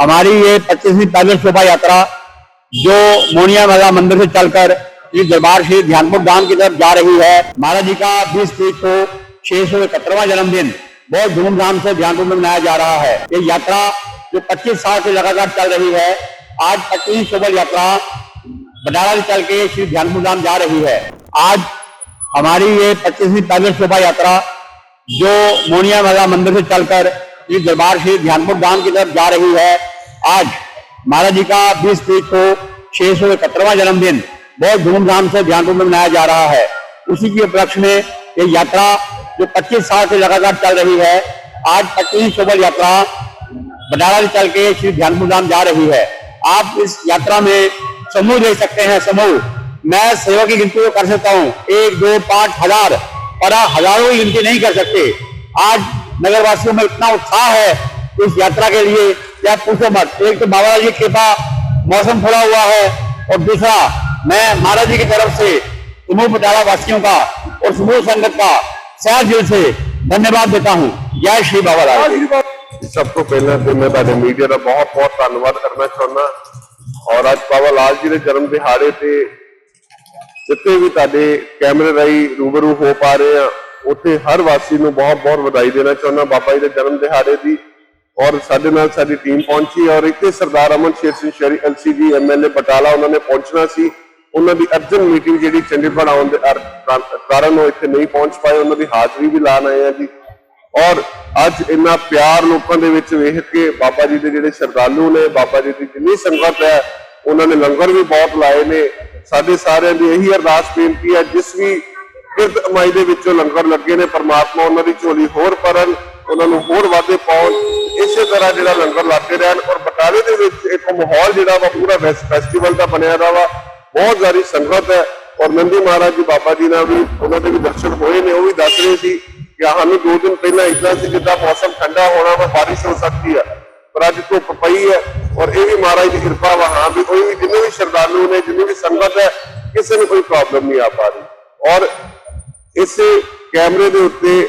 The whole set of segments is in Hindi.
हमारी ये पच्चीसवीं पैदल शोभा यात्रा जो मोनिया मेला मंदिर से चलकर श्री दरबार श्री ध्यानपुर धाम की तरफ़ जा रही है, महाराज जी का बीस तारीख को छह सौ इकहत्तरवा जन्मदिन बहुत धूमधाम से ध्यानपुर में मनाया जा रहा है। ये यात्रा जो 25 साल से लगातार चल रही है, आज पच्चीसवीं शोभा यात्रा बटाला से चल के श्री ध्यानपुर धाम जा रही है। आज हमारी ये पच्चीसवीं पैदल शोभा यात्रा जो मोनिया मेला मंदिर से चलकर श्री दरबार श्री ध्यानपुर धाम की तरफ़ जा रही है आज महाराज जी का बीस तारीख को छह सौ इकहत्तरवा जन्मदिन बहुत धूमधाम से ध्यानपुर में मनाया जा रहा है। उसी के उपलक्ष्य में ये यात्रा जो 25 साल से लगातार चल रही है, आज पच्चीसवीं शोभा यात्रा से चल के श्री ध्यानपुर धाम जा रही है। आप इस यात्रा में समूह देख सकते हैं, समूह। मैं सेवा की गिनती को कर सकता हूँ। एक, दो, पाँच, हज़ार। पर हज़ारों की गिनती नहीं कर सकते। आज नगर वासियों में इतना उत्साह है इस यात्रा के लिए। क्या पूछो मत एक तो बाबा जी की कृपा मौसम थोड़ा हुआ है और दूसरा मैं महाराज जी की तरफ से समूह बटाला वासियों का और समूह संगत का सह दिल से धन्यवाद देता हूँ जय श्री बाबा लाल जी। ਸਭ ਤੋਂ ਪਹਿਲਾਂ ਤੇ ਮੈਂ ਤੁਹਾਡੇ ਮੀਡੀਆ ਦਾ ਬਹੁਤ ਬਹੁਤ ਧੰਨਵਾਦ ਕਰਨਾ ਚਾਹੁੰਦਾ ਔਰ ਅੱਜ ਬਾਬਾ ਲਾਲ ਜੀ ਦੇ ਜਨਮ ਦਿਹਾੜੇ ਤੇ ਜਿੱਥੇ ਵੀ ਤੁਹਾਡੇ ਕੈਮਰੇ ਰਾਹੀਂ ਰੂਬਰੂ ਹੋ ਪਾ ਰਹੇ ਆ ਉੱਥੇ ਹਰ ਵਾਸੀ ਨੂੰ ਬਹੁਤ ਬਹੁਤ ਵਧਾਈ ਦੇਣਾ ਚਾਹੁੰਦਾ ਬਾਬਾ ਜੀ ਦੇ ਜਨਮ ਦਿਹਾੜੇ ਦੀ ਔਰ ਸਾਡੇ ਨਾਲ ਸਾਡੀ ਟੀਮ ਪਹੁੰਚੀ ਔਰ ਇੱਥੇ ਸਰਦਾਰ ਅਮਨ ਸ਼ੇਰ ਸਿੰਘ ਸ਼ਰੀ ਐਲਸੀਜੀ ਐਮਐਲਏ ਬਟਾਲਾ ਉਹਨਾਂ ਨੇ ਪਹੁੰਚਣਾ ਸੀ। ਉਹਨਾਂ ਦੀ ਅਰਜਨ ਮੀਟਿੰਗ ਜਿਹੜੀ ਚੰਡੀਗੜ੍ਹ ਆਉਣ ਦੇ ਅਰ- ਕਾਰਨ ਉਹ ਇੱਥੇ ਨਹੀਂ ਪਹੁੰਚ ਪਾਏ। ਉਹਨਾਂ ਦੀ ਹਾਜ਼ਰੀ ਵੀ ਲਾਣ ਆਏ ਆ ਜੀ। ਔਰ ਅੱਜ ਇੰਨਾ ਪਿਆਰ ਲੋਕਾਂ ਦੇ ਵਿੱਚ ਵੇਖ ਕੇ ਬਾਬਾ ਜੀ ਦੇ ਜਿਹੜੇ ਸ਼ਰਧਾਲੂ ਨੇ, ਬਾਬਾ ਜੀ ਦੀ ਜਿੰਨੀ ਸੰਗਤ ਹੈ, ਉਹਨਾਂ ਨੇ ਲੰਗਰ ਵੀ ਬਹੁਤ ਲਾਏ ਨੇ। ਸਾਡੇ ਸਾਰਿਆਂ ਦੀ ਇਹੀ ਅਰਦਾਸ ਬੇਨਤੀ ਹੈ, ਜਿਸ ਵੀ ਕਿਰਤ ਅਮਾਈ ਦੇ ਵਿੱਚੋਂ ਲੰਗਰ ਲੱਗੇ ਨੇ, ਪਰਮਾਤਮਾ ਉਹਨਾਂ ਦੀ ਝੋਲੀ ਹੋਰ ਭਰਨ। ਉਹਨਾਂ ਨੂੰ ਹੋਰ ਵਾਧੇ ਪਾਉਣ, ਇਸੇ ਤਰ੍ਹਾਂ ਜਿਹੜਾ ਲੰਗਰ ਲਾਤੇ ਰਹਿਣ ਔਰ ਬਟਾਲੇ ਦੇ ਵਿੱਚ ਇੱਕ ਮਾਹੌਲ ਜਿਹੜਾ ਵਾ ਪੂਰਾ ਫੈਸਟੀਵਲ ਦਾ ਬਣਿਆ ਦਾ ਵਾ, ਬਹੁਤ ਜ਼ਿਆਦਾ ਸੰਗਤ ਹੈ ਔਰ ਨੰਦੀ ਮਹਾਰਾਜ ਜੀ, ਬਾਬਾ ਜੀ ਨਾਲ ਵੀ ਉਹਨਾਂ ਦੇ ਵੀ ਦਰਸ਼ਨ ਹੋਏ ਨੇ, ਉਹ ਵੀ ਦੱਸ ਰਹੇ ਸੀ ਕਿ ਸਾਨੂੰ ਦੋ ਦਿਨ ਪਹਿਲਾਂ ਇਦਾਂ ਸੀ ਜਿੱਦਾਂ ਮੌਸਮ ਠੰਡਾ ਹੋਣਾ ਵਾ, ਬਾਰਿਸ਼ ਹੋ ਸਕਦੀ ਹੈ ਪਰ ਅੱਜ ਧੁੱਪ ਪਈ ਹੈ ਔਰ ਇਹ ਵੀ ਮਹਾਰਾਜ ਦੀ ਕਿਰਪਾ ਵਾ, ਹਾਂ ਵੀ ਕੋਈ ਵੀ ਜਿੰਨੇ ਵੀ ਸ਼ਰਧਾਲੂ ਨੇ, ਜਿੰਨੀ ਵੀ ਸੰਗਤ ਹੈ, ਕਿਸੇ ਨੂੰ ਕੋਈ ਪ੍ਰੋਬਲਮ ਨਹੀਂ ਆ ਪਾ ਰਹੀ। ਔਰ ਇਸੇ ਕੈਮਰੇ ਦੇ ਉੱਤੇ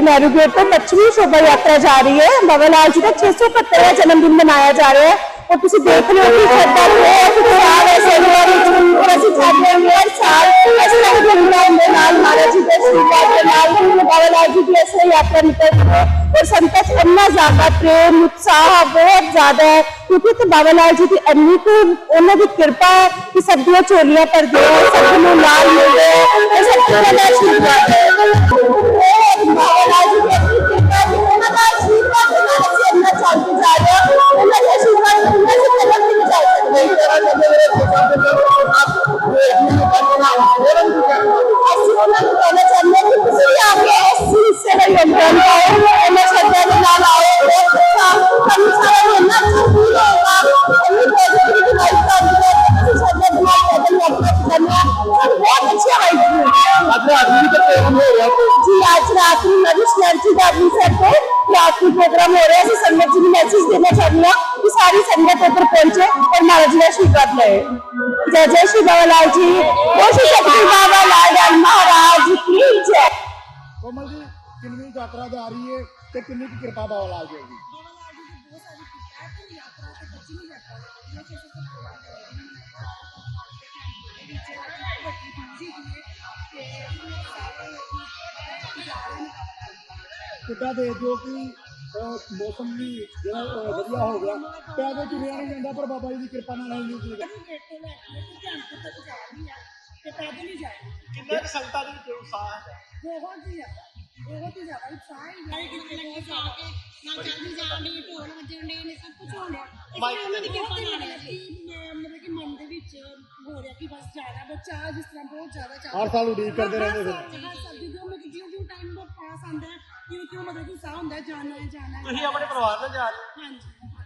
नेहरू गेट पर लक्ष्मी शोभा यात्रा जा रही है। बाबालाल जी का छह सौ सत्तरवा जन्मदिन मनाया जा रहा है। और तुम देख लो कि की ऐसे उत्साह बहुत ज़्यादा है, क्योंकि जी की अन्नी कृपा है चोलियाँ कर दिया, सब लाल मिल गए प्रोग्राम हो रहा है संगत जी मैसेज देना चाहूँगा कि सारी संगत ऊपर पहुँचे और महाराज ने स्वीकार है जय जय श्री बाबालाल जी। जय श्री शक्ति बाबा लाल जी, महाराज की जय। कोमल जी किन्नी यात्रा जा रही है तो ते किन्नी की कृपा बाबा लाल जी की कितना देख जो कि ਮੌਸਮ ਵੀ ਜਿਹੜਾ ਵਧੀਆ ਹੋ ਗਿਆ। ਪੈਦੇ ਚੁਣਿਆ ਨਹੀਂ ਜਾਂਦਾ ਪਰ ਬਾਬਾ ਜੀ ਦੀ ਕਿਰਪਾ ਨਾਲ ਇਹ ਨਹੀਂ ਚੁਣਿਆ ਮਨ ਦੇ ਵਿੱਚ ਹੋ ਰਿਹਾ ਕਿ ਬਸ ਜ਼ਿਆਦਾ ਬੱਚਾ ਜਿਸ ਤਰ੍ਹਾਂ ਬਹੁਤ ਜ਼ਿਆਦਾ ਚੱਲ ਹਰ ਸਾਲ ਉਡੀਕ ਕਰਦੇ ਰਹਿੰਦੇ ਸੀ ਹਰ ਸਾਲ ਜਦੋਂ ਮੈਂ ਜਿਉਂ ਜਿਉਂ ਟਾਈਮ ਬਹੁਤ ਪਾਸ ਆਉਂਦਾ ਕਿਉਂ ਕਿਉਂ ਮਤਲਬ ਕਿ ਸਾਹ ਹੁੰਦਾ ਜਾਣਾ ਹੈ ਜਾਣਾ ਹੈ ਤੁਸੀਂ ਆਪਣੇ ਪਰਿਵਾਰ ਨਾਲ ਜਾ ਰਹੇ ਹੋ? ਹਾਂਜੀ।